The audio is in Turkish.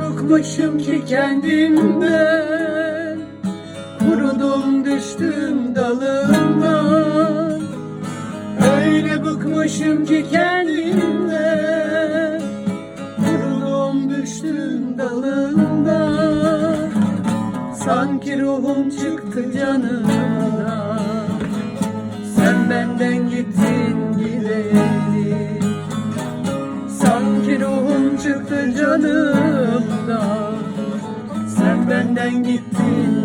bıkmışım ki kendimden Kurudum düştüm dalımdan Öyle bıkmışım ki kendimden Kurudum düştüm dalımdan Sanki ruhum çıktı canımdan. Sen benden çıktı canımdan. Sen benden gittin